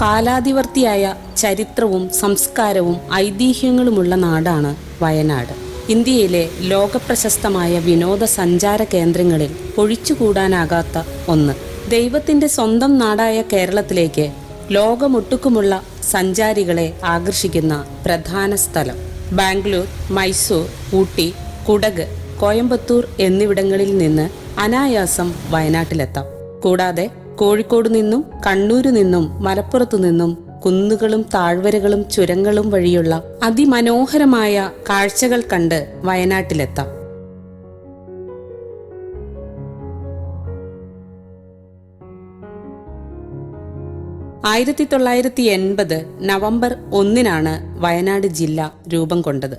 കാലാതിവർത്തിയായ ചരിത്രവും സംസ്കാരവും ഐതിഹ്യങ്ങളുമുള്ള നാടാണ് വയനാട്. ഇന്ത്യയിലെ ലോകപ്രശസ്തമായ വിനോദസഞ്ചാര കേന്ദ്രങ്ങളിൽ ഒഴിച്ചുകൂടാനാകാത്ത ഒന്ന്. ദൈവത്തിന്റെ സ്വന്തം നാടായ കേരളത്തിലേക്ക് ലോകമൊട്ടുക്കുമുള്ള സഞ്ചാരികളെ ആകർഷിക്കുന്ന പ്രധാന സ്ഥലം. ബാംഗ്ലൂർ മൈസൂർ ഊട്ടി കുടക് കോയമ്പത്തൂർ എന്നിവിടങ്ങളിൽ നിന്ന് അനായാസം വയനാട്ടിലെത്താം. കൂടാതെ കോഴിക്കോട് നിന്നും കണ്ണൂരു നിന്നും മലപ്പുറത്തു നിന്നും കുന്നുകളും താഴ്വരകളും ചുരങ്ങളും വഴിയുള്ള അതിമനോഹരമായ കാഴ്ചകൾ കണ്ട് വയനാട്ടിലെത്താം. ആയിരത്തി തൊള്ളായിരത്തി എൺപത് നവംബർ ഒന്നിനാണ് വയനാട് ജില്ല രൂപം കൊണ്ടത്.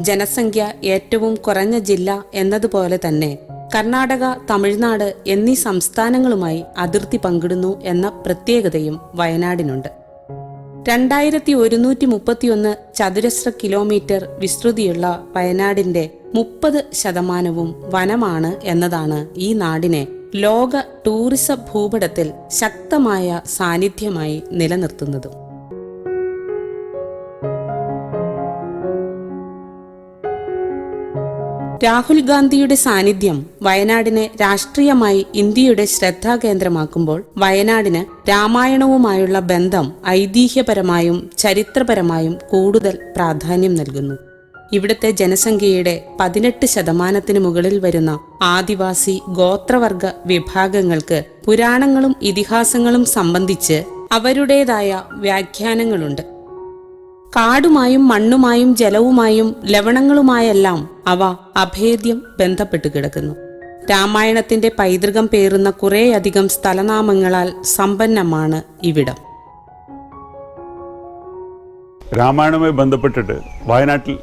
ജനസംഖ്യ ഏറ്റവും കുറഞ്ഞ ജില്ല എന്നതുപോലെ തന്നെ കർണാടക തമിഴ്നാട് എന്നീ സംസ്ഥാനങ്ങളുമായി അതിർത്തി പങ്കിടുന്നു എന്ന പ്രത്യേകതയും വയനാടിനുണ്ട്. രണ്ടായിരത്തി ഒരുന്നൂറ്റി മുപ്പത്തിയൊന്ന് ചതുരശ്ര കിലോമീറ്റർ വിസ്തൃതിയുള്ള വയനാടിന്റെ മുപ്പത് ശതമാനവും വനമാണ് എന്നതാണ് ഈ നാടിനെ ലോക ടൂറിസ ഭൂപടത്തിൽ ശക്തമായ സാന്നിധ്യമായി നിലനിർത്തുന്നതും. രാഹുൽ ഗാന്ധിയുടെ സാന്നിധ്യം വയനാടിനെ രാഷ്ട്രീയമായി ഇന്ത്യയുടെ ശ്രദ്ധാകേന്ദ്രമാക്കുമ്പോൾ വയനാടിന് രാമായണവുമായുള്ള ബന്ധം ഐതിഹ്യപരമായും ചരിത്രപരമായും കൂടുതൽ പ്രാധാന്യം നൽകുന്നു. ഇവിടുത്തെ ജനസംഖ്യയുടെ പതിനെട്ട് ശതമാനത്തിന് മുകളിൽ വരുന്ന ആദിവാസി ഗോത്രവർഗ വിഭാഗങ്ങൾക്ക് പുരാണങ്ങളും ഇതിഹാസങ്ങളും സംബന്ധിച്ച് അവരുടേതായ വ്യാഖ്യാനങ്ങളുണ്ട്. കാടുമായും മണ്ണുമായും ജലവുമായും ലവണങ്ങളുമായെല്ലാം അവ അഭേദ്യം ബന്ധപ്പെട്ട് കിടക്കുന്നു. രാമായണത്തിന്റെ പൈതൃകം പേറുന്ന കുറേയധികം സ്ഥലനാമങ്ങളാൽ സമ്പന്നമാണ് ഇവിടം. രാമായണവുമായി ബന്ധപ്പെട്ടിട്ട് വയനാട്ടിൽ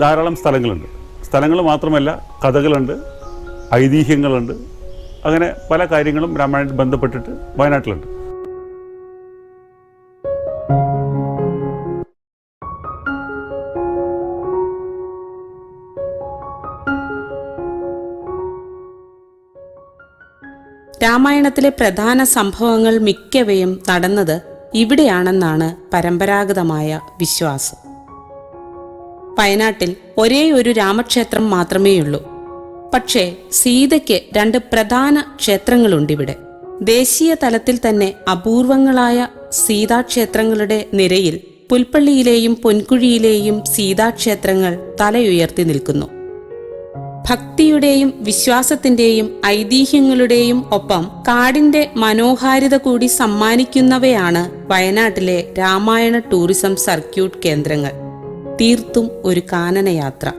ധാരാളം സ്ഥലങ്ങളുണ്ട്. സ്ഥലങ്ങൾ മാത്രമല്ല കഥകളുണ്ട് ഐതിഹ്യങ്ങളുണ്ട്. അങ്ങനെ പല കാര്യങ്ങളും രാമായണത്തിൽ ബന്ധപ്പെട്ടിട്ട് വയനാട്ടിലുണ്ട്. രാമായണത്തിലെ പ്രധാന സംഭവങ്ങൾ മിക്കവയും നടന്നത് ഇവിടെയാണെന്നാണ് പരമ്പരാഗതമായ വിശ്വാസം. വയനാട്ടിൽ ഒരേ ഒരു രാമക്ഷേത്രം മാത്രമേയുള്ളൂ. പക്ഷേ സീതയ്ക്ക് രണ്ട് പ്രധാന ക്ഷേത്രങ്ങളുണ്ടിവിടെ. ദേശീയ തലത്തിൽ തന്നെ അപൂർവങ്ങളായ സീതാക്ഷേത്രങ്ങളുടെ നിരയിൽ പുൽപ്പള്ളിയിലെയും പൊൻകുഴിയിലെയും സീതാക്ഷേത്രങ്ങൾ തലയുയർത്തി നിൽക്കുന്നു. ഭക്തിയുടെയും വിശ്വാസത്തിന്റെയും ഐതിഹ്യങ്ങളുടെയും ഒപ്പം കാടിന്റെ മനോഹാരിത കൂടി സമ്മാനിക്കുന്നവയാണ് വയനാട്ടിലെ രാമായണ ടൂറിസം സർക്യൂട്ട് കേന്ദ്രങ്ങൾ. തീർത്തും ഒരു കാനനയാത്ര.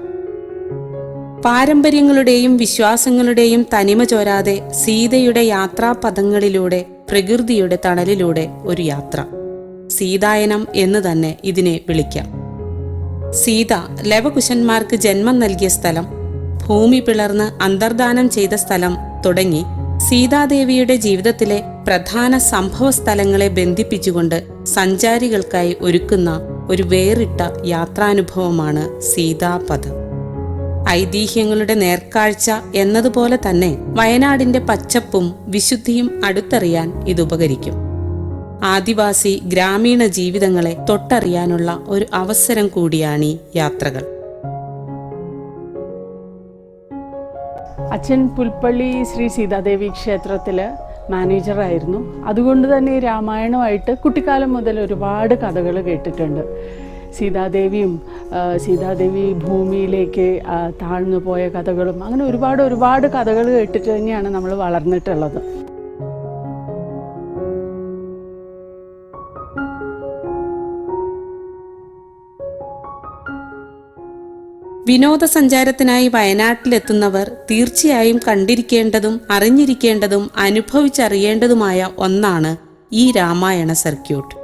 പാരമ്പര്യങ്ങളുടെയും വിശ്വാസങ്ങളുടെയും തനിമ ചോരാതെ സീതയുടെ യാത്രാപഥങ്ങളിലൂടെ പ്രകൃതിയുടെ തണലിലൂടെ ഒരു യാത്ര. സീതായനം എന്ന് തന്നെ ഇതിനെ വിളിക്കാം. സീത ലവകുശന്മാർക്ക് ജന്മം നൽകിയ സ്ഥലം ഭൂമി പിളർന്ന് അന്തർദാനം ചെയ്ത സ്ഥലം തുടങ്ങി സീതാദേവിയുടെ ജീവിതത്തിലെ പ്രധാന സംഭവ സ്ഥലങ്ങളെ ബന്ധിപ്പിച്ചുകൊണ്ട് സഞ്ചാരികൾക്കായി ഒരുക്കുന്ന ഒരു വേറിട്ട യാത്രാനുഭവമാണ് സീതാപഥം. ഐതിഹ്യങ്ങളുടെ നേർക്കാഴ്ച എന്നതുപോലെ തന്നെ വയനാടിന്റെ പച്ചപ്പും വിശുദ്ധിയും അടുത്തറിയാൻ ഇത് ഉപകരിക്കും. ആദിവാസി ഗ്രാമീണ ജീവിതങ്ങളെ തൊട്ടറിയാനുള്ള ഒരു അവസരം കൂടിയാണ് ഈ യാത്രകൾ. അച്ഛൻ പുൽപ്പള്ളി ശ്രീ സീതാദേവി ക്ഷേത്രത്തിൽ മാനേജറായിരുന്നു. അതുകൊണ്ട് തന്നെ രാമായണമായിട്ട് കുട്ടിക്കാലം മുതൽ ഒരുപാട് കഥകൾ കേട്ടിട്ടുണ്ട്. സീതാദേവിയും സീതാദേവി ഭൂമിയിലേക്ക് താഴ്ന്നു പോയ കഥകളും അങ്ങനെ ഒരുപാട് ഒരുപാട് കഥകൾ കേട്ടിട്ട് തന്നെയാണ് നമ്മൾ വളർന്നിട്ടുള്ളത്. വിനോദസഞ്ചാരത്തിനായി വയനാട്ടിലെത്തുന്നവർ തീർച്ചയായും കണ്ടിരിക്കേണ്ടതും അറിഞ്ഞിരിക്കേണ്ടതും അനുഭവിച്ചറിയേണ്ടതുമായ ഒന്നാണ് ഈ രാമായണ സർക്യൂട്ട്.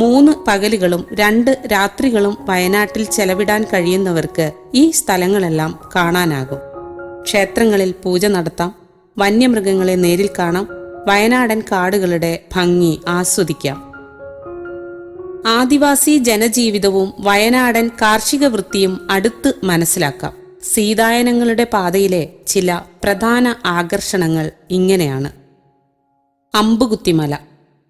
മൂന്ന് പകലുകളും രണ്ട് രാത്രികളും വയനാട്ടിൽ ചെലവിടാൻ കഴിയുന്നവർക്ക് ഈ സ്ഥലങ്ങളെല്ലാം കാണാനാകും. ക്ഷേത്രങ്ങളിൽ പൂജ നടത്താം വന്യമൃഗങ്ങളെ നേരിൽ കാണാം വയനാടൻ കാടുകളുടെ ഭംഗി ആസ്വദിക്കാം. ആദിവാസി ജനജീവിതവും വയനാടൻ കാർഷിക വൃത്തിയും അടുത്ത് മനസ്സിലാക്കാം. സീതായനങ്ങളുടെ പാതയിലെ ചില പ്രധാന ആകർഷണങ്ങൾ ഇങ്ങനെയാണ്. അമ്പുകുത്തിമല.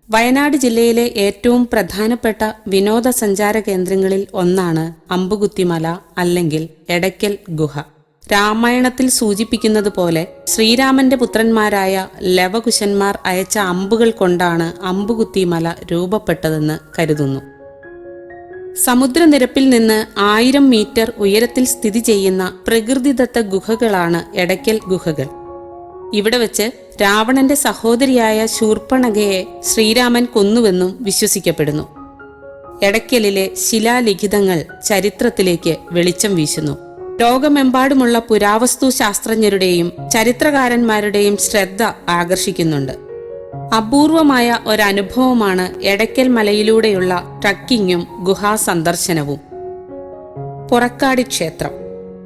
വയനാട് ജില്ലയിലെ ഏറ്റവും പ്രധാനപ്പെട്ട വിനോദസഞ്ചാര കേന്ദ്രങ്ങളിൽ ഒന്നാണ് അമ്പുകുത്തിമല അല്ലെങ്കിൽ എടയ്ക്കൽ ഗുഹ. രാമായണത്തിൽ സൂചിപ്പിക്കുന്നത് പോലെ ശ്രീരാമന്റെ പുത്രന്മാരായ ലവകുശന്മാർ അയച്ച അമ്പുകൾ കൊണ്ടാണ് അമ്പുകുത്തിമല രൂപപ്പെട്ടതെന്ന് കരുതുന്നു. സമുദ്രനിരപ്പിൽ നിന്ന് ആയിരം മീറ്റർ ഉയരത്തിൽ സ്ഥിതി ചെയ്യുന്ന പ്രകൃതിദത്ത ഗുഹകളാണ് എടയ്ക്കൽ ഗുഹകൾ. ഇവിടെ വെച്ച് രാവണന്റെ സഹോദരിയായ ശൂർപ്പണകയെ ശ്രീരാമൻ കൊന്നുവെന്നും വിശ്വസിക്കപ്പെടുന്നു. എടയ്ക്കലിലെ ശിലാലിഖിതങ്ങൾ ചരിത്രത്തിലേക്ക് വെളിച്ചം വീശുന്നു. ലോകമെമ്പാടുമുള്ള പുരാവസ്തു ശാസ്ത്രജ്ഞരുടെയും ചരിത്രകാരന്മാരുടെയും ശ്രദ്ധ ആകർഷിക്കുന്നുണ്ട്. അപൂർവമായ ഒരനുഭവമാണ് എടയ്ക്കൽ മലയിലൂടെയുള്ള ട്രക്കിങ്ങും ഗുഹാസന്ദർശനവും പുറക്കാടി ക്ഷേത്രം.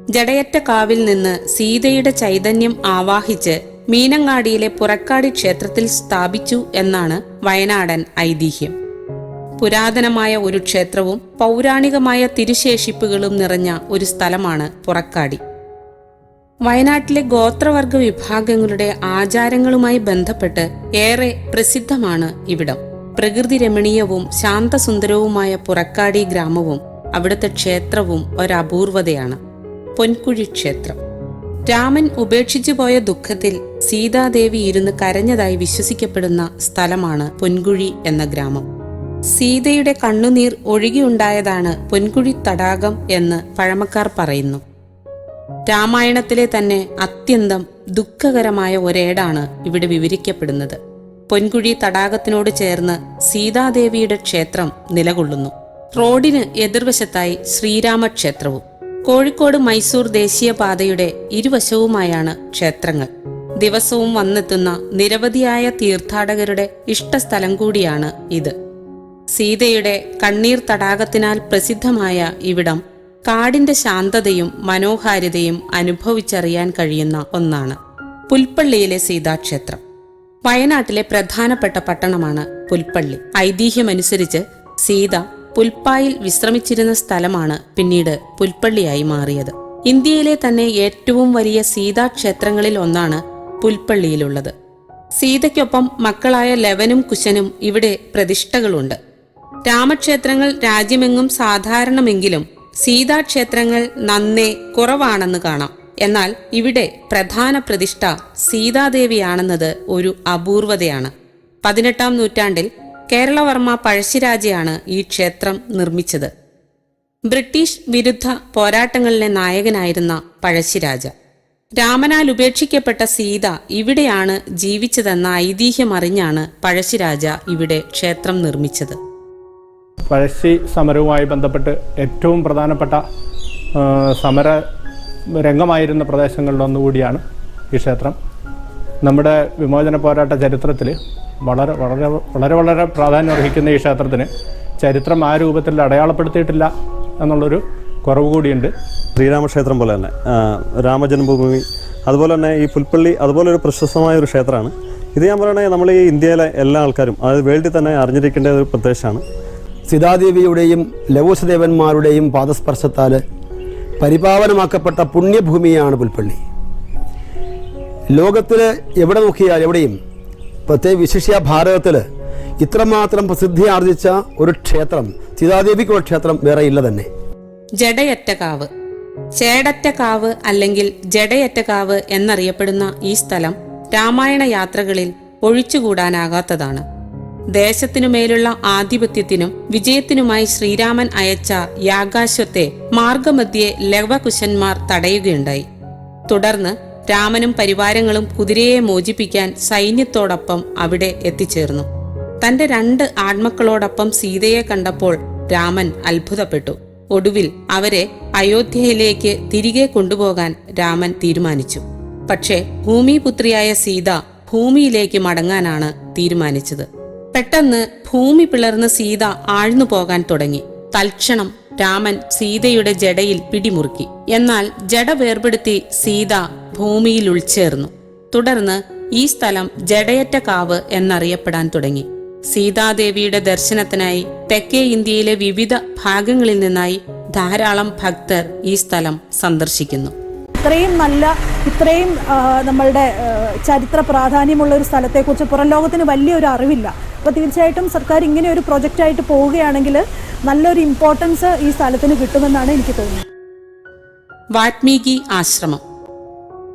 ജടയറ്റ കാവിൽ നിന്ന് സീതയുടെ ചൈതന്യം ആവാഹിച്ച് മീനങ്ങാടിയിലെ പുറക്കാടി ക്ഷേത്രത്തിൽ സ്ഥാപിച്ചു എന്നാണ് വയനാടൻ ഐതിഹ്യം. പുരാതനമായ ഒരു ക്ഷേത്രവും പൗരാണികമായ തിരുശേഷിപ്പുകളും നിറഞ്ഞ ഒരു സ്ഥലമാണ് പുറക്കാടി. വയനാട്ടിലെ ഗോത്രവർഗ വിഭാഗങ്ങളുടെ ആചാരങ്ങളുമായി ബന്ധപ്പെട്ട് ഏറെ പ്രസിദ്ധമാണ് ഇവിടം. പ്രകൃതി രമണീയവും ശാന്തസുന്ദരവുമായ പുറക്കാടി ഗ്രാമവും അവിടുത്തെ ക്ഷേത്രവും ഒരപൂർവതയാണ്. പൊൻകുഴി ക്ഷേത്രം. രാമൻ ഉപേക്ഷിച്ചു പോയ ദുഃഖത്തിൽ സീതാദേവി ഇരുന്ന് കരഞ്ഞതായി വിശ്വസിക്കപ്പെടുന്ന സ്ഥലമാണ് പൊൻകുഴി എന്ന ഗ്രാമം. സീതയുടെ കണ്ണുനീർ ഒഴുകിയുണ്ടായതാണ് പൊൻകുഴി തടാകം എന്ന് പഴമക്കാർ പറയുന്നു. രാമായണത്തിലെ തന്നെ അത്യന്തം ദുഃഖകരമായ ഒരേടാണ് ഇവിടെ വിവരിക്കപ്പെടുന്നത്. പൊൻകുഴി തടാകത്തിനോട് ചേർന്ന് സീതാദേവിയുടെ ക്ഷേത്രം നിലകൊള്ളുന്നു. റോഡിന് എതിർവശത്തായി ശ്രീരാമക്ഷേത്രവും കോഴിക്കോട് മൈസൂർ ദേശീയപാതയുടെ ഇരുവശവുമായാണ് ക്ഷേത്രങ്ങൾ. ദിവസവും വന്നെത്തുന്ന നിരവധിയായ തീർത്ഥാടകരുടെ ഇഷ്ടസ്ഥലം കൂടിയാണ് ഇത്. സീതയുടെ കണ്ണീർ തടാകത്തിനാൽ പ്രസിദ്ധമായ ഇവിടം. കാടിന്റെ ശാന്തതയും മനോഹാരിതയും അനുഭവിച്ചറിയാൻ കഴിയുന്ന ഒന്നാണ് പുൽപ്പള്ളിയിലെ സീതാക്ഷേത്രം. വയനാട്ടിലെ പ്രധാനപ്പെട്ട പട്ടണമാണ് പുൽപ്പള്ളി. ഐതിഹ്യമനുസരിച്ച് സീത പുൽപ്പായിൽ വിശ്രമിച്ചിരുന്ന സ്ഥലമാണ് പിന്നീട് പുൽപ്പള്ളിയായി മാറിയത്. ഇന്ത്യയിലെ തന്നെ ഏറ്റവും വലിയ സീതാക്ഷേത്രങ്ങളിൽ ഒന്നാണ് പുൽപ്പള്ളിയിലുള്ളത്. സീതയ്ക്കൊപ്പം മക്കളായ ലവനും കുശനും ഇവിടെ പ്രതിഷ്ഠകളുണ്ട്. രാമക്ഷേത്രങ്ങൾ രാജ്യമെങ്ങും സാധാരണമെങ്കിലും സീതാക്ഷേത്രങ്ങൾ നന്നേ കുറവാണെന്ന് കാണാം. എന്നാൽ ഇവിടെ പ്രധാന പ്രതിഷ്ഠ സീതാദേവിയാണെന്നത് ഒരു അപൂർവതയാണ്. പതിനെട്ടാം നൂറ്റാണ്ടിൽ കേരളവർമ്മ പഴശ്ശിരാജയാണ് ഈ ക്ഷേത്രം നിർമ്മിച്ചത്. ബ്രിട്ടീഷ് വിരുദ്ധ പോരാട്ടങ്ങളിലെ നായകനായിരുന്ന പഴശ്ശിരാജ. രാമനാൽ ഉപേക്ഷിക്കപ്പെട്ട സീത ഇവിടെയാണ് ജീവിച്ചതെന്ന ഐതിഹ്യമറിഞ്ഞാണ് പഴശ്ശിരാജ ഇവിടെ ക്ഷേത്രം നിർമ്മിച്ചത്. പഴശ്ശി സമരവുമായി ബന്ധപ്പെട്ട് ഏറ്റവും പ്രധാനപ്പെട്ട സമര രംഗമായിരുന്ന പ്രദേശങ്ങളിലൊന്നുകൂടിയാണ് ഈ ക്ഷേത്രം. നമ്മുടെ വിമോചന പോരാട്ട ചരിത്രത്തിൽ വളരെ വളരെ വളരെ വളരെ പ്രാധാന്യം അർഹിക്കുന്ന ഈ ക്ഷേത്രത്തിന് ചരിത്രം ആ രൂപത്തിൽ അടയാളപ്പെടുത്തിയിട്ടില്ല എന്നുള്ളൊരു കുറവ് കൂടിയുണ്ട്. ശ്രീരാമക്ഷേത്രം പോലെ തന്നെ രാമജന്മഭൂമി അതുപോലെ തന്നെ ഈ പുൽപ്പള്ളി അതുപോലെ ഒരു പ്രശസ്തമായ ഒരു ക്ഷേത്രമാണ്. ഇത് ഞാൻ പറയണേ നമ്മൾ ഈ ഇന്ത്യയിലെ എല്ലാ ആൾക്കാരും അതായത് വേൾഡിൽ തന്നെ അറിഞ്ഞിരിക്കേണ്ട ഒരു പ്രദേശമാണ്. സീതാദേവിയുടെയും ലവകുശദേവന്മാരുടെയും പാദസ്പർശത്താൽ പരിപാവനമാക്കപ്പെട്ട പുണ്യഭൂമിയാണ് പുൽപ്പള്ളി. ലോകത്തിൽ എവിടെ നോക്കിയാൽ എവിടെയും പ്രത്യേക വിശിഷ്യ ഭാരതത്തിൽ ഇത്രമാത്രം പ്രസിദ്ധി ആർജിച്ച ഒരു ക്ഷേത്രം സീതാദേവിക്കുള്ള ക്ഷേത്രം വേറെ ഇല്ല തന്നെ. ജഡയറ്റകാവ് ചേടറ്റകാവ് അല്ലെങ്കിൽ ജഡയറ്റകാവ് എന്നറിയപ്പെടുന്ന ഈ സ്ഥലം രാമായണ യാത്രകളിൽ ഒഴിച്ചുകൂടാനാകാത്തതാണ്. ദേശത്തിനുമേലുള്ള ആധിപത്യത്തിനും വിജയത്തിനുമായി ശ്രീരാമൻ അയച്ച യാഗാശ്വത്തെ മാർഗമധ്യേ ലവകുശന്മാർ തടയുകയുണ്ടായി. തുടർന്ന് രാമനും പരിവാരങ്ങളും കുതിരയെ മോചിപ്പിക്കാൻ സൈന്യത്തോടൊപ്പം അവിടെ എത്തിച്ചേർന്നു. തന്റെ രണ്ട് ആത്മക്കളോടൊപ്പം സീതയെ കണ്ടപ്പോൾ രാമൻ അത്ഭുതപ്പെട്ടു. ഒടുവിൽ അവരെ അയോധ്യയിലേക്ക് തിരികെ കൊണ്ടുപോകാൻ രാമൻ തീരുമാനിച്ചു. പക്ഷേ ഭൂമിപുത്രിയായ സീത ഭൂമിയിലേക്ക് മടങ്ങാനാണ് തീരുമാനിച്ചത്. പെട്ടെന്ന് ഭൂമി പിളർന്ന് സീത ആഴ്ന്നു പോകാൻ തുടങ്ങി. തൽക്ഷണം രാമൻ സീതയുടെ ജടയിൽ പിടിമുറുക്കി. എന്നാൽ ജട വേർപെടുത്തി സീത ഭൂമിയിൽ ഉൾച്ചേർന്നു. തുടർന്ന് ഈ സ്ഥലം ജടയറ്റ കാവ് എന്നറിയപ്പെടാൻ തുടങ്ങി. സീതാദേവിയുടെ ദർശനത്തിനായി തെക്കേ ഇന്ത്യയിലെ വിവിധ ഭാഗങ്ങളിൽ നിന്നായി ധാരാളം ഭക്തർ ഈ സ്ഥലം സന്ദർശിക്കുന്നു. ഇത്രയും നല്ല ഇത്രയും നമ്മളുടെ ചരിത്ര പ്രാധാന്യമുള്ള ഒരു സ്ഥലത്തെക്കുറിച്ച് പുറം ലോകത്തിന് വലിയൊരു അറിവില്ല. അപ്പോൾ തീർച്ചയായിട്ടും സർക്കാർ ഇങ്ങനെ ഒരു പ്രൊജക്റ്റായിട്ട് പോവുകയാണെങ്കിൽ നല്ലൊരു ഇമ്പോർട്ടൻസ് ഈ സ്ഥലത്തിന് കിട്ടുമെന്നാണ് എനിക്ക് തോന്നുന്നത്. വാത്മീകി ആശ്രമം.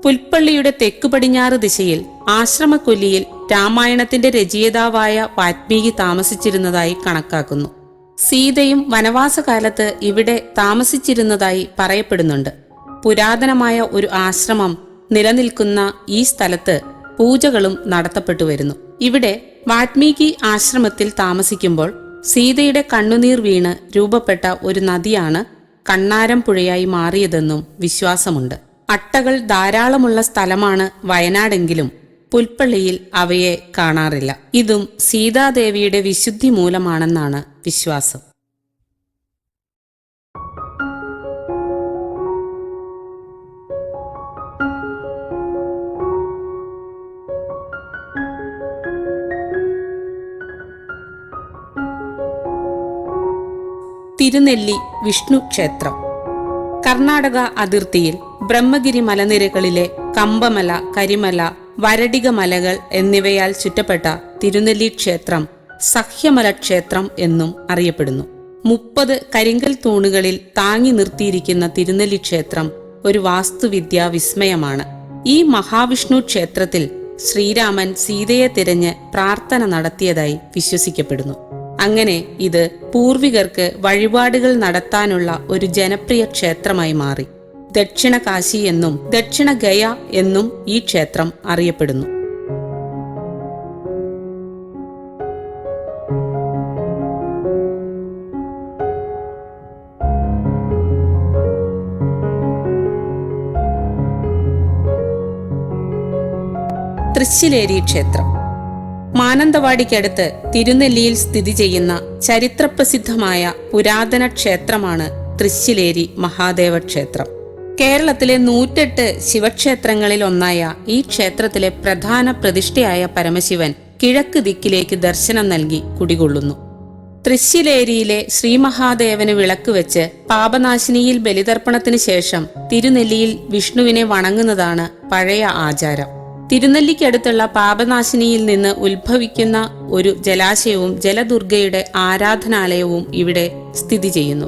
പുൽപ്പള്ളിയുടെ തെക്ക് പടിഞ്ഞാറ് ദിശയിൽ ആശ്രമക്കൊല്ലിയിൽ രാമായണത്തിന്റെ രചയിതാവായ വാത്മീകി താമസിച്ചിരുന്നതായി കണക്കാക്കുന്നു. സീതയും വനവാസകാലത്ത് ഇവിടെ താമസിച്ചിരുന്നതായി പറയപ്പെടുന്നുണ്ട്. പുരാതനമായ ഒരു ആശ്രമം നിലനിൽക്കുന്ന ഈ സ്ഥലത്ത് പൂജകളും നടത്തപ്പെട്ടു വരുന്നു. ഇവിടെ വാത്മീകി ആശ്രമത്തിൽ താമസിക്കുമ്പോൾ സീതയുടെ കണ്ണുനീർ വീണ് രൂപപ്പെട്ട ഒരു നദിയാണ് കണ്ണാരം പുഴയായി മാറിയതെന്നും വിശ്വാസമുണ്ട്. അട്ടകൾ ധാരാളമുള്ള സ്ഥലമാണ് വയനാടെങ്കിലും പുൽപ്പള്ളിയിൽ അവയെ കാണാറില്ല. ഇതും സീതാദേവിയുടെ വിശുദ്ധി മൂലമാണെന്നാണ് വിശ്വാസം. തിരുനെല്ലി വിഷ്ണു ക്ഷേത്രം. കർണാടക അതിർത്തിയിൽ ബ്രഹ്മഗിരി മലനിരകളിലെ കമ്പമല കരിമല വരടിക മലകൾ എന്നിവയാൽ ചുറ്റപ്പെട്ട തിരുനെല്ലി ക്ഷേത്രം സഹ്യമല ക്ഷേത്രം എന്നും അറിയപ്പെടുന്നു. മുപ്പത് കരിങ്കൽ തൂണുകളിൽ താങ്ങി നിർത്തിയിരിക്കുന്ന തിരുനെല്ലി ക്ഷേത്രം ഒരു വാസ്തുവിദ്യാ വിസ്മയമാണ്. ഈ മഹാവിഷ്ണു ക്ഷേത്രത്തിൽ ശ്രീരാമൻ സീതയെ തിരഞ്ഞ് പ്രാർത്ഥന നടത്തിയതായി വിശ്വസിക്കപ്പെടുന്നു. അങ്ങനെ ഇത് പൂർവികർക്ക് വഴിപാടുകൾ നടത്താനുള്ള ഒരു ജനപ്രിയ ക്ഷേത്രമായി മാറി. ദക്ഷിണ കാശി എന്നും ദക്ഷിണ ഗയ എന്നും ഈ ക്ഷേത്രം അറിയപ്പെടുന്നു. തൃശ്ശിലേരി ക്ഷേത്രം. മാനന്തവാടിക്കടുത്ത് തിരുനെല്ലിയിൽ സ്ഥിതി ചെയ്യുന്ന ചരിത്രപ്രസിദ്ധമായ പുരാതന ക്ഷേത്രമാണ് തൃശ്ശിലേരി മഹാദേവ ക്ഷേത്രം കേരളത്തിലെ നൂറ്റെട്ട് ശിവക്ഷേത്രങ്ങളിൽ ഒന്നായ ഈ ക്ഷേത്രത്തിലെ പ്രധാന പ്രതിഷ്ഠയായ പരമശിവൻ കിഴക്ക് ദിക്കിലേക്ക് ദർശനം നൽകി കുടികൊള്ളുന്നു. തൃശ്ശിലേരിയിലെ ശ്രീ ശ്രീമഹാദേവന് വിളക്ക് വെച്ച് പാപനാശിനിയിൽ ബലിതർപ്പണത്തിന് ശേഷം തിരുനെല്ലിയിൽ വിഷ്ണുവിനെ വണങ്ങുന്നതാണ് പഴയ ആചാരം. തിരുനെല്ലിക്കടുത്തുള്ള പാപനാശിനിയിൽ നിന്ന് ഉത്ഭവിക്കുന്ന ഒരു ജലാശയവും ജലദുർഗയുടെ ആരാധനാലയവും ഇവിടെ സ്ഥിതി ചെയ്യുന്നു.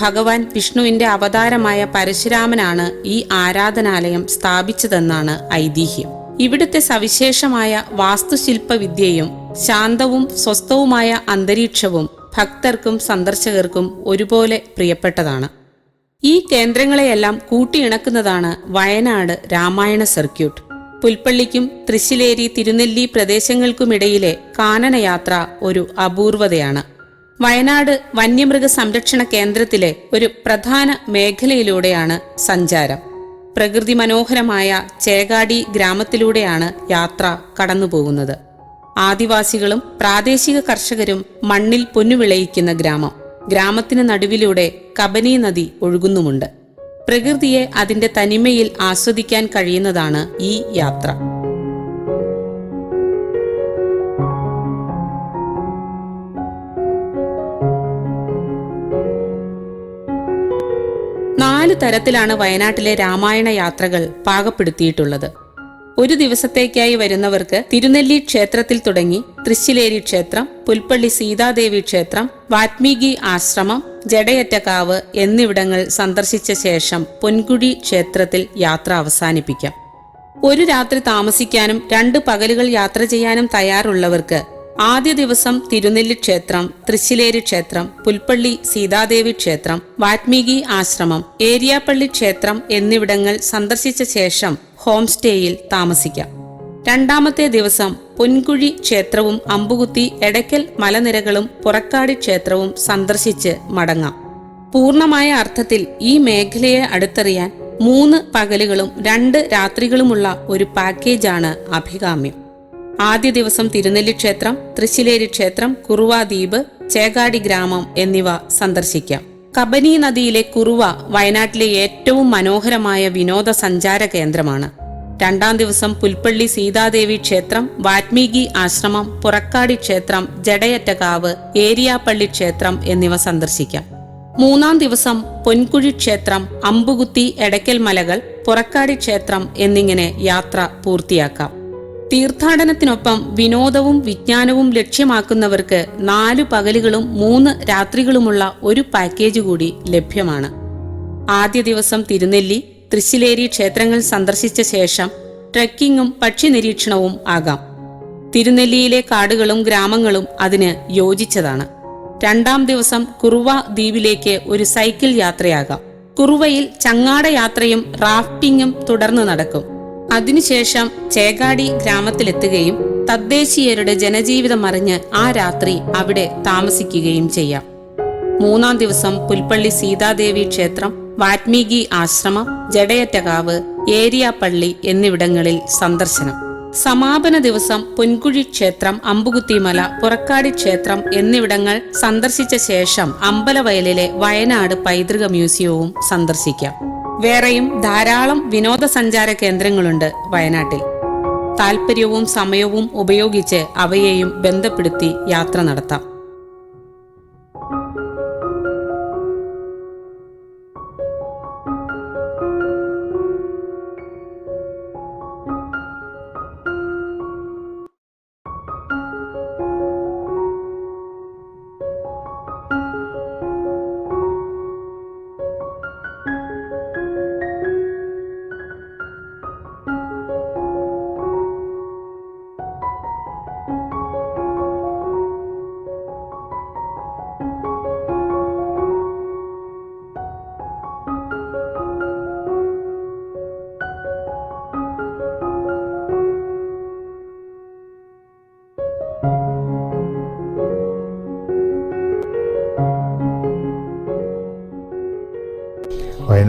ഭഗവാൻ വിഷ്ണുവിന്റെ അവതാരമായ പരശുരാമനാണ് ഈ ആരാധനാലയം സ്ഥാപിച്ചതെന്നാണ് ഐതിഹ്യം. ഇവിടുത്തെ സവിശേഷമായ വാസ്തുശില്പവിദ്യയും ശാന്തവും സ്വസ്ഥവുമായ അന്തരീക്ഷവും ഭക്തർക്കും സന്ദർശകർക്കും ഒരുപോലെ പ്രിയപ്പെട്ടതാണ്. ഈ കേന്ദ്രങ്ങളെയെല്ലാം കൂട്ടിയിണക്കുന്നതാണ് വയനാട് രാമായണ സർക്യൂട്ട്. പുൽപ്പള്ളിക്കും തൃശ്ശിലേരി തിരുനെല്ലി പ്രദേശങ്ങൾക്കുമിടയിലെ കാനനയാത്ര ഒരു അപൂർവതയാണ്. വയനാട് വന്യമൃഗ സംരക്ഷണ കേന്ദ്രത്തിലെ ഒരു പ്രധാന മേഖലയിലൂടെയാണ് സഞ്ചാരം. പ്രകൃതി മനോഹരമായ ചേകാടി ഗ്രാമത്തിലൂടെയാണ് യാത്ര കടന്നുപോകുന്നത്. ആദിവാസികളും പ്രാദേശിക കർഷകരും മണ്ണിൽ പൊന്നുവിളയിക്കുന്ന ഗ്രാമം. ഗ്രാമത്തിന് നടുവിലൂടെ കബനി നദി ഒഴുകുന്നുമുണ്ട്. പ്രകൃതിയെ അതിന്റെ തനിമയിൽ ആസ്വദിക്കാൻ കഴിയുന്നതാണ് ഈ യാത്ര. നാല് തരത്തിലാണ് വയനാട്ടിലെ രാമായണ യാത്രകൾ പാകപ്പെടുത്തിയിട്ടുള്ളത്. ഒരു ദിവസത്തേക്കായി വരുന്നവർക്ക് തിരുനെല്ലി ക്ഷേത്രത്തിൽ തുടങ്ങി തൃശ്ശിലേരി ക്ഷേത്രം പുൽപ്പള്ളി സീതാദേവി ക്ഷേത്രം വാത്മീകി ആശ്രമം ജഡയറ്റക്കാവ് എന്നിവിടങ്ങൾ സന്ദർശിച്ച ശേഷം പൊൻകുടി ക്ഷേത്രത്തിൽ യാത്ര അവസാനിപ്പിക്കാം. ഒരു രാത്രി താമസിക്കാനും രണ്ട് പകലുകൾ യാത്ര ചെയ്യാനും തയ്യാറുള്ളവർക്ക് ആദ്യ ദിവസം തിരുനെല്ലി ക്ഷേത്രം തൃശ്ശിലേരി ക്ഷേത്രം പുൽപ്പള്ളി സീതാദേവി ക്ഷേത്രം വാത്മീകി ആശ്രമം ഏരിയാപ്പള്ളി ക്ഷേത്രം എന്നിവിടങ്ങൾ സന്ദർശിച്ച ശേഷം ഹോം സ്റ്റേയിൽ താമസിക്കാം. രണ്ടാമത്തെ ദിവസം പൊൻകുഴി ക്ഷേത്രവും അമ്പുകുത്തി എടയ്ക്കൽ മലനിരകളും പുറക്കാടി ക്ഷേത്രവും സന്ദർശിച്ച് മടങ്ങാം. പൂർണമായ അർത്ഥത്തിൽ ഈ മേഖലയെ അടുത്തറിയാൻ മൂന്ന് പകലുകളും രണ്ട് രാത്രികളുമുള്ള ഒരു പാക്കേജാണ് അഭികാമ്യം. ആദ്യ ദിവസം തിരുനെല്ലി ക്ഷേത്രം തൃശ്ശിലേരി ക്ഷേത്രം കുറുവ ദ്വീപ് ചേകാടി ഗ്രാമം എന്നിവ സന്ദർശിക്കാം. കബനി നദിയിലെ കുറുവ വയനാട്ടിലെ ഏറ്റവും മനോഹരമായ വിനോദസഞ്ചാര കേന്ദ്രമാണ്. രണ്ടാം ദിവസം പുൽപ്പള്ളി സീതാദേവി ക്ഷേത്രം വാത്മീകി ആശ്രമം പുറക്കാടി ക്ഷേത്രം ജടയറ്റകാവ് ഏരിയാപ്പള്ളി ക്ഷേത്രം എന്നിവ സന്ദർശിക്കാം. മൂന്നാം ദിവസം പൊൻകുഴി ക്ഷേത്രം അമ്പുകുത്തി എടയ്ക്കൽ മലകൾ പുറക്കാടി ക്ഷേത്രം എന്നിങ്ങനെ യാത്ര പൂർത്തിയാക്കാം. തീർത്ഥാടനത്തിനൊപ്പം വിനോദവും വിജ്ഞാനവും ലക്ഷ്യമാക്കുന്നവർക്ക് നാലു പകലുകളും മൂന്ന് രാത്രികളുമുള്ള ഒരു പാക്കേജ് കൂടി ലഭ്യമാണ്. ആദ്യ ദിവസം തിരുനെല്ലി തൃശ്ശിലേരി ക്ഷേത്രങ്ങൾ സന്ദർശിച്ച ശേഷം ട്രെക്കിങ്ങും പക്ഷി നിരീക്ഷണവും ആകാം. തിരുനെല്ലിയിലെ കാടുകളും ഗ്രാമങ്ങളും അതിന് യോജിച്ചതാണ്. രണ്ടാം ദിവസം കുറുവ ദ്വീപിലേക്ക് ഒരു സൈക്കിൾ യാത്രയാകാം. കുറുവയിൽ ചങ്ങാട യാത്രയും റാഫ്റ്റിംഗും തുടർന്ന് നടക്കും. അതിനുശേഷം ചേകാടി ഗ്രാമത്തിലെത്തുകയും തദ്ദേശീയരുടെ ജനജീവിതം അറിഞ്ഞ് ആ രാത്രി അവിടെ താമസിക്കുകയും ചെയ്യാം. മൂന്നാം ദിവസം പുൽപ്പള്ളി സീതാദേവി ക്ഷേത്രം വാൽമീകി ആശ്രമം ജഡയറ്റകാവ് ഏരിയാപ്പള്ളി പള്ളി എന്നിവിടങ്ങളിൽ സന്ദർശനം. സമാപന ദിവസം പൊൻകുഴി ക്ഷേത്രം അമ്പുകുത്തിമല പുറക്കാടി ക്ഷേത്രം എന്നിവിടങ്ങൾ സന്ദർശിച്ച ശേഷം അമ്പലവയലിലെ വയനാട് പൈതൃക മ്യൂസിയവും സന്ദർശിക്കാം. വേറെയും ധാരാളം വിനോദസഞ്ചാര കേന്ദ്രങ്ങളുണ്ട് വയനാട്ടിൽ. താല്പര്യവും സമയവും ഉപയോഗിച്ച് അവയെയും ബന്ധപ്പെടുത്തി യാത്ര നടത്താം.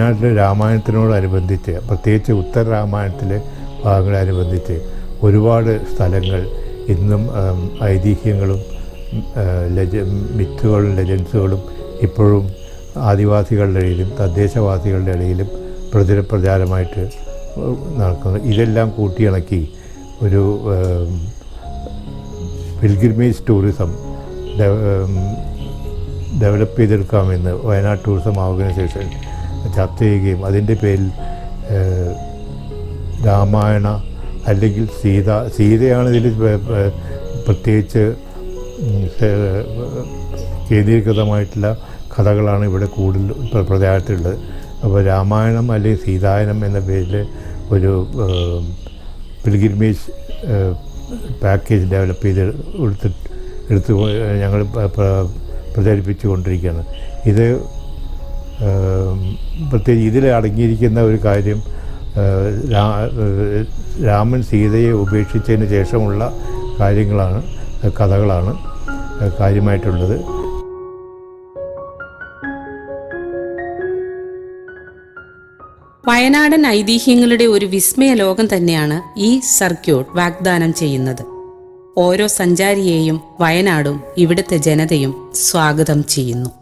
വയനാട്ടിലെ രാമായണത്തിനോടനുബന്ധിച്ച് പ്രത്യേകിച്ച് ഉത്തര രാമായണത്തിലെ ഭാഗങ്ങളനുബന്ധിച്ച് ഒരുപാട് സ്ഥലങ്ങൾ ഇന്നും ഐതിഹ്യങ്ങളും ലജ മിത്തുകളും ലെജൻസുകളും ഇപ്പോഴും ആദിവാസികളുടെ ഇടയിലും തദ്ദേശവാസികളുടെ ഇടയിലും പ്രചര പ്രചാരമായിട്ട് നടക്കുന്നു. ഇതെല്ലാം കൂട്ടിയിണക്കി ഒരു പിൽഗ്രിമേജ് ടൂറിസം ഡെവലപ്പ് ചെയ്തെടുക്കാമെന്ന് വയനാട് ടൂറിസം ഓർഗനൈസേഷൻ ചർച്ച ചെയ്യുകയും അതിന്റെ പേരിൽ രാമായണ അല്ലെങ്കിൽ സീത സീതയാണ് ഇതിൽ പ്രത്യേകിച്ച് കേന്ദ്രീകൃതമായിട്ടുള്ള കഥകളാണ് ഇവിടെ കൂടുതൽ പ്ര- പ്രചാരത്തിലുള്ളത്. അപ്പോൾ രാമായണം അല്ലെങ്കിൽ സീതായനം എന്ന പേരിൽ ഒരു പിൽഗ്രിമേജ് പാക്കേജ് ഡെവലപ്പ് ചെയ്ത് എടുത്ത് എടുത്ത് ഞങ്ങൾ പ്രചരിപ്പിച്ചു കൊണ്ടിരിക്കുകയാണ്. ഇത് പ്രത്യേകിച്ച് ഇതിൽ അടങ്ങിയിരിക്കുന്ന ഒരു കാര്യം രാമൻ സീതയെ ഉപേക്ഷിച്ചതിന് ശേഷമുള്ള കാര്യങ്ങളാണ് കഥകളാണ് കാര്യമായിട്ടുള്ളത്. വയനാടൻ ഐതിഹ്യങ്ങളുടെ ഒരു വിസ്മയ ലോകം തന്നെയാണ് ഈ സർക്യൂട്ട് വാഗ്ദാനം ചെയ്യുന്നത്. ഓരോ സഞ്ചാരിയെയും വയനാടും ഇവിടുത്തെ ജനതയും സ്വാഗതം ചെയ്യുന്നു.